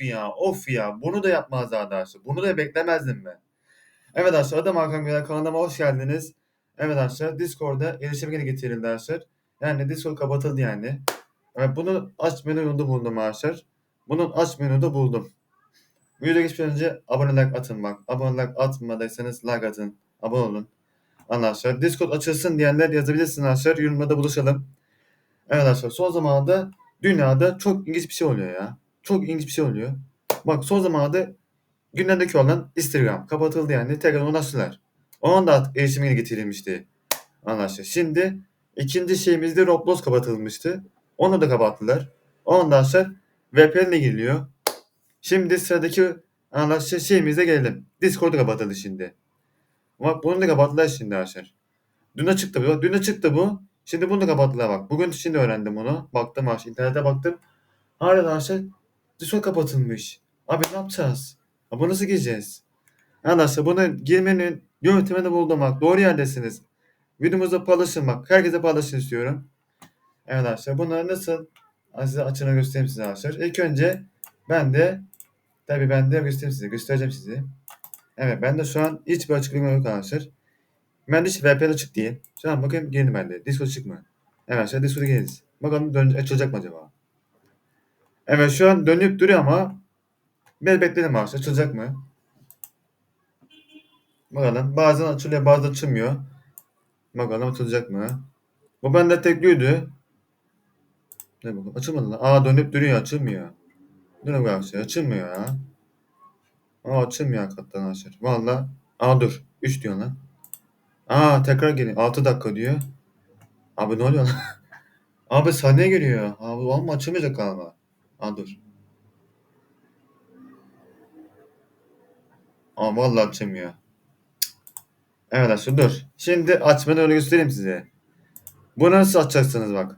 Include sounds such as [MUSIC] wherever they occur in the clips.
Ya of ya bunu da yapmazdı arkadaşlar. Bunu da beklemezdim ben. Evet arkadaşlar Adam Hakan Güler kanalıma hoş geldiniz. Evet arkadaşlar Discord'da erişim geri getirildi arkadaşlar. Yani Discord kapatıldı yani. Evet, bunu aç menüde buldum arkadaşlar. Bunun aç menüde buldum. Videoya geçmeden önce abone like atın bak. Abone like atmadıysanız like atın. Abone olun. Arkadaşlar Discord açılsın diyenler yazabilirsiniz arkadaşlar. Yorumlarda buluşalım. Evet arkadaşlar son zamanlarda dünyada çok ilginç bir şey oluyor ya. Çok ilginç bir şey oluyor. Bak son zamanlarda gündemdeki olan Instagram kapatıldı yani. Tekrar onu açtılar. Onun da artık erişimine getirilmişti. Arkadaşlar şimdi ikinci şeyimizde Roblox kapatılmıştı. Onu da kapattılar. Ondan sonra VPN ile giriliyor. Şimdi sıradaki arkadaşlar şeyimize gelelim. Discord'u kapatıldı şimdi. Bak bunu da kapattılar şimdi arkadaşlar. Dün çıktı bu. Dün çıktı bu. Şimdi bunu da kapattılar bak. Bugün şimdi öğrendim onu. Baktım arkadaşlar. internete baktım. Harbiden arkadaşlar Discord kapatılmış. Abi ne yapacağız? Abi nasıl gireceğiz? Arkadaşlar bunu girmenin yöntemini buldum. Doğru yerdesiniz. Videomuzu paylaşın bak. Herkese paylaşın istiyorum. Evet arkadaşlar bunları nasıl size açığını göstereyim size arkadaşlar. İlk önce ben de tabii ben de göstereyim size. Göstereceğim size. Evet ben de şu an hiçbir açıklama yok arkadaşlar. Ben de hiç VPN açık değil. Şu an bakın girdim ben de. Discord açık mı? Evet arkadaşlar Discord'a gireriz. Bakalım dön açılacak mı acaba? Evet şu an dönüp duruyor ama bir bekledim arkadaşlar. Açılacak mı? Bakalım. Bazen açılıyor bazen açılmıyor. Bakalım açılacak mı? Bu bende tekliydi. Ne bakalım. Açılmadı lan. Aa dönüp duruyor açılmıyor. Dur bir arkadaşlar açılmıyor ya. Aa açılmıyor hakikaten arkadaşlar. Valla. Aa dur. 3 diyor lan. Aa tekrar geliyor. 6 dakika diyor. Abi ne oluyor lan? [LAUGHS] Abi saniye geliyor. Abi oğlum açılmayacak galiba. Aa dur. Aa vallahi açılmıyor. Evet arkadaşlar dur. Şimdi açmanı öyle göstereyim size. Bunu nasıl açacaksınız bak.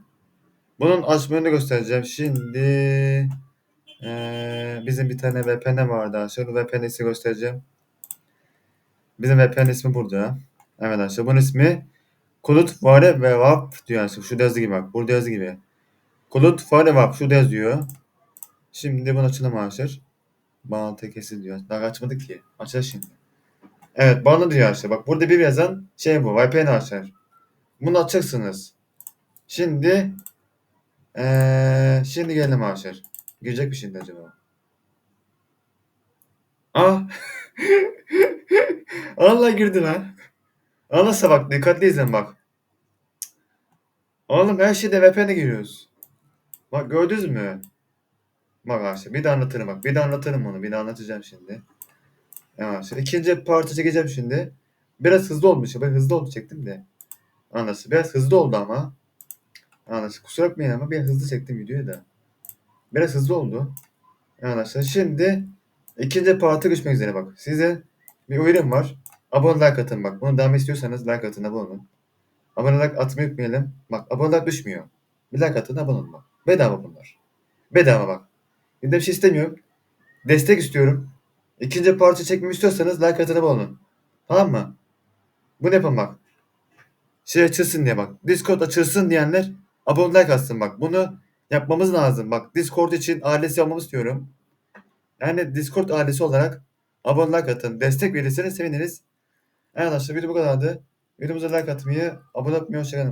Bunun açmanı göstereceğim. Şimdi ee, bizim bir tane VPN vardı arkadaşlar. VPN ismi göstereceğim. Bizim VPN ismi burada. Evet arkadaşlar bunun ismi Kulut Fare ve Wap diyor. Şurada yazı gibi bak. Burada yazı gibi. Kulut Fare Wap şurada yazıyor. Şimdi bunu açalım arkadaşlar. Bağlantı kesildi diyor. Daha açmadık ki. Açacağız şimdi. Evet bağlı diyor arkadaşlar. Bak burada bir yazan şey bu. VPN arkadaşlar. Bunu açacaksınız. Şimdi ee, şimdi gelelim arkadaşlar. Girecek mi şimdi acaba? Ah! [LAUGHS] Allah girdi lan. Allah'sa bak dikkatli izleyin bak. Oğlum her şeyde VPN'e giriyoruz. Bak gördünüz mü? Bak arkadaşlar bir de anlatırım bak. Bir de anlatırım onu. Bir de anlatacağım şimdi. Evet arkadaşlar. ikinci parça çekeceğim şimdi. Biraz hızlı olmuş. Ben hızlı oldu çektim de. Anlasın. Biraz hızlı oldu ama. Anlasın. Kusura bakmayın ama bir hızlı çektim videoyu da. Biraz hızlı oldu. Arkadaşlar şimdi ikinci parça geçmek üzere bak. Size bir uyarım var. Abone like atın bak. Bunu devam istiyorsanız like atın abone olun. Abone like atmayı unutmayalım. Bak abone like düşmüyor. Bir like atın abone olun bak. Bedava bunlar. Bedava bak. De bir şey istemiyorum. Destek istiyorum. İkinci parça çekmemi istiyorsanız like atın abone olun. Tamam mı? Bunu yapın bak. Şey açılsın diye bak. Discord açılsın diyenler abone like atsın bak. Bunu yapmamız lazım. Bak Discord için ailesi yapmamı istiyorum. Yani Discord ailesi olarak abone like atın. Destek verirseniz seviniriz. Arkadaşlar video bu kadardı. Videomuza like atmayı, abone olmayı, hoşçakalın.